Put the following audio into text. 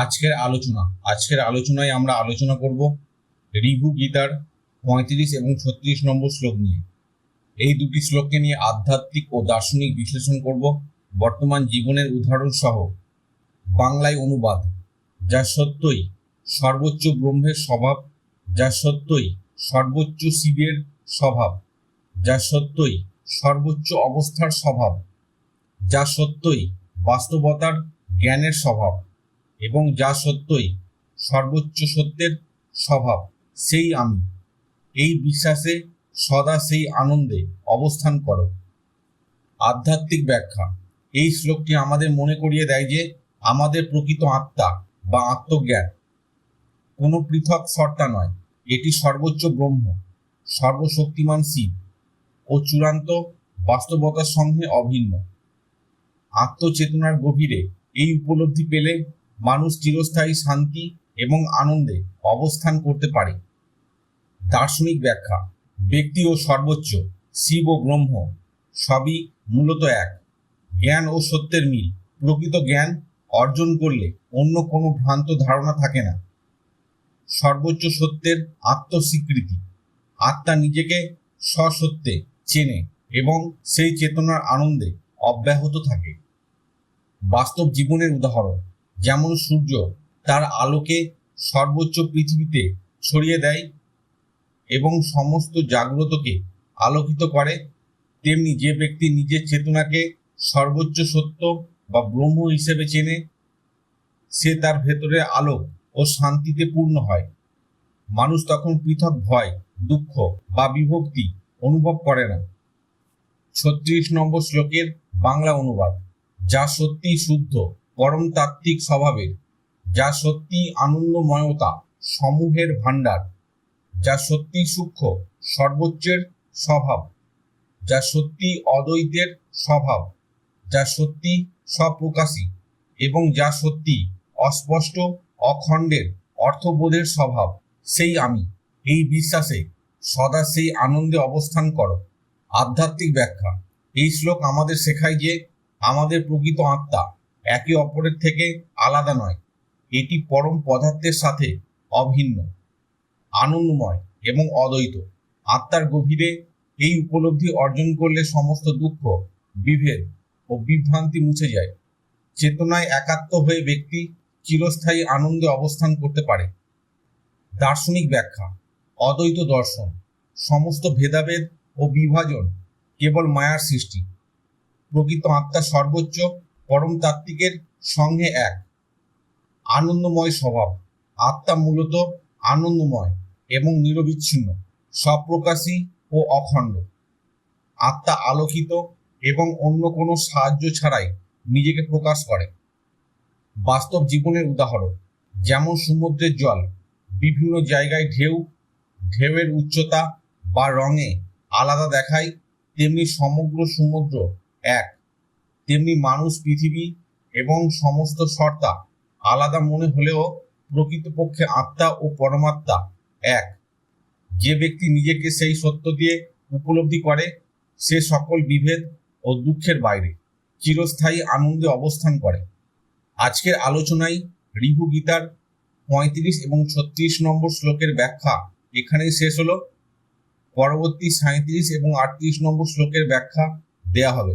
আজকের আলোচনা, আজকের আলোচনায় আমরা আলোচনা করব রিভু গীতার পঁয়ত্রিশ এবং ছত্রিশ নম্বর শ্লোক নিয়ে। এই দুটি শ্লোককে নিয়ে আধ্যাত্মিক ও দার্শনিক বিশ্লেষণ করব। বর্তমান জীবনের উদাহরণ সহ বাংলায় অনুবাদ, যা সত্যই সর্বোচ্চ ব্রহ্মের স্বভাব, যা সত্যই সর্বোচ্চ শিবের স্বভাব, যা সত্যই সর্বোচ্চ অবস্থার স্বভাব, যা সত্যই বাস্তবতার জ্ঞানের স্বভাব। এবং যা সত্যই সর্বোচ্চ সত্যের স্বভাব, সেই আমি। এই বিশ্বাসে সদা সেই আনন্দে অবস্থান করো। আধ্যাত্মিক ব্যাখ্যা। এই শ্লোকটি আমাদের মনে করিয়ে দেয় যে আমাদের প্রকৃত আত্মা বা আত্মজ্ঞান কোনো পৃথক সত্তা নয়। এটি সর্বোচ্চ ব্রহ্ম, সর্বশক্তিমান শিব ও চূড়ান্ত বাস্তবতার সঙ্গে অভিন্ন। আত্মচেতনার গভীরে এই উপলব্ধি পেলে মানুষ চিরস্থায়ী, শান্তি এবং আনন্দে অবস্থান করতে পারে। দার্শনিক ব্যাখ্যা, ব্যক্তি ও সর্বোচ্চ, শিব ও ব্রহ্ম, সবই মূলত এক। জ্ঞান ও সত্যের মিল, প্রকৃত জ্ঞান অর্জন করলে অন্য কোনো ভ্রান্ত ধারণা থাকে না। সর্বোচ্চ সত্যের আত্মস্বীকৃতি, আত্মা নিজেকে স্বসত্যে চেনে এবং সেই চেতনার আনন্দে অব্যাহত থাকে। বাস্তব জীবনের উদাহরণ যেমন সূর্য তার আলোকে সর্বোচ্চ পৃথিবীতে ছড়িয়ে দেয় এবং সমস্ত জাগ্রতকে আলোকিত করে, তেমনি যে ব্যক্তি নিজের চেতনাকে সর্বোচ্চ সত্য বা ব্রহ্ম হিসেবে চেনে, সে তার ভেতরে আলো ও শান্তিতে পূর্ণ হয়। মানুষ তখন পৃথক ভয়, দুঃখ বা বিভক্তি অনুভব করে না। ছত্রিশ নম্বর শ্লোকের বাংলা অনুবাদ, যা সত্যি শুদ্ধ। পরম তাত্ত্বিক স্বভাবের, যা সত্যি আনন্দময়তা, সমূহের ভাণ্ডার, যা সত্যি সূক্ষ্ম, সর্বোচ্চের স্বভাব, যা সত্যি অদ্বৈতের স্বভাব, যা সত্যি স্বপ্রকাশী এবং যা সত্যি অস্পষ্ট, অখণ্ডের, অর্থবোধের স্বভাব, সেই আমি, এই বিশ্বাসে সদা সেই আনন্দে অবস্থান করো। আধ্যাত্মিক ব্যাখ্যা, এই শ্লোক আমাদের শেখায় যে আমাদের প্রকৃত আত্মা একে অপরের থেকে আলাদা নয়। এটি পরম পদার্থের সাথে অভিন্ন, আনন্দময় এবং অদ্বৈত। আত্মার গভীরে এই উপলব্ধি অর্জন করলে সমস্ত দুঃখ, বিভেদ ও বিভ্রান্তি মুছে যায়। চেতনায় একাত্ম হয়ে ব্যক্তি চিরস্থায়ী আনন্দে অবস্থান করতে পারে। দার্শনিক ব্যাখ্যা, অদ্বৈত দর্শন, সমস্ত ভেদাভেদ ও বিভাজন কেবল মায়ার সৃষ্টি। প্রকৃত আত্মা সর্বোচ্চ পরম তাত্ত্বিকের সঙ্গে এক। আনন্দময় স্বভাব। আত্মা মূলত আনন্দময় এবং নিরবিচ্ছিন্ন, স্বপ্রকাশী ও অখণ্ড। আত্মা আলোকিত এবং অন্য কোনো সাহায্য ছাড়াই নিজেকে প্রকাশ করে। বাস্তব জীবনের উদাহরণ, যেমন সমুদ্রের জল, বিভিন্ন জায়গায় ঢেউ, ঢেউয়ের উচ্চতা বা রঙে আলাদা দেখায় তেমনি সমগ্র সমুদ্র এক। তেমনি মানুষ, পৃথিবী এবং সমস্ত সত্তা আলাদা মনে হলেও প্রকৃতপক্ষে আত্মা ও পরমাত্মা এক। যে ব্যক্তি নিজেকে সেই সত্য দিয়ে উপলব্ধি করে, সে সকল বিভেদ ও দুঃখের বাইরে চিরস্থায়ী আনন্দে অবস্থান করে। আজকের আলোচনায় রিভু গীতার পঁয়ত্রিশ এবং ছত্রিশ নম্বর শ্লোকের ব্যাখ্যা এখানেই শেষ হলো। পরবর্তী সাঁত্রিশ এবং আটত্রিশ নম্বর শ্লোকের ব্যাখ্যা দেয়া হবে।